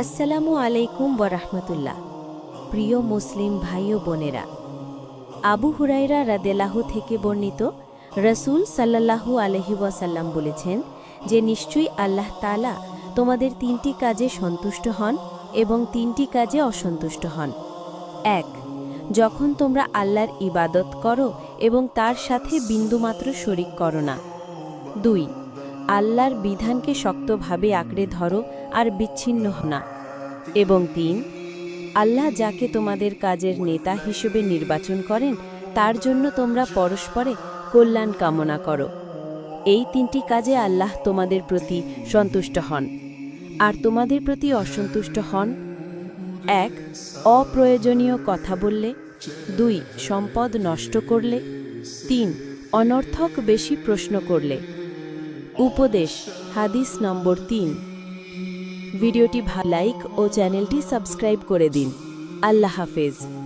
আসসালামু আলাইকুম বরহমতুল্লাহ প্রিয় মুসলিম ভাই ও বোনেরা, আবু হুরাইরা রাদেলাহু থেকে বর্ণিত রসুল সাল্লাল্লাহু আলহি ওয়াসাল্লাম বলেছেন যে নিশ্চয়ই আল্লাহ তালা তোমাদের তিনটি কাজে সন্তুষ্ট হন এবং তিনটি কাজে অসন্তুষ্ট হন। এক, যখন তোমরা আল্লাহর ইবাদত করো এবং তার সাথে বিন্দুমাত্র শরিক করো না। দুই আল্লাহর বিধানকে শক্তভাবে আঁকড়ে ধরো আর বিচ্ছিন্ন না। এবং তিন, আল্লাহ যাকে তোমাদের কাজের নেতা হিসেবে নির্বাচন করেন, তার জন্য তোমরা পরস্পরে কল্যাণ কামনা করো। এই তিনটি কাজে আল্লাহ তোমাদের প্রতি সন্তুষ্ট হন। আর তোমাদের প্রতি অসন্তুষ্ট হন? এক, অপ্রয়োজনীয় কথা বললে। দুই, সম্পদ নষ্ট করলে। তিন, অনর্থক বেশি প্রশ্ন করলে। উপদেশ হাদিস নম্বর তিন। ভিডিওটি লাইক ও চ্যানেলটি সাবস্ক্রাইব করে দিন। আল্লাহ হাফেজ।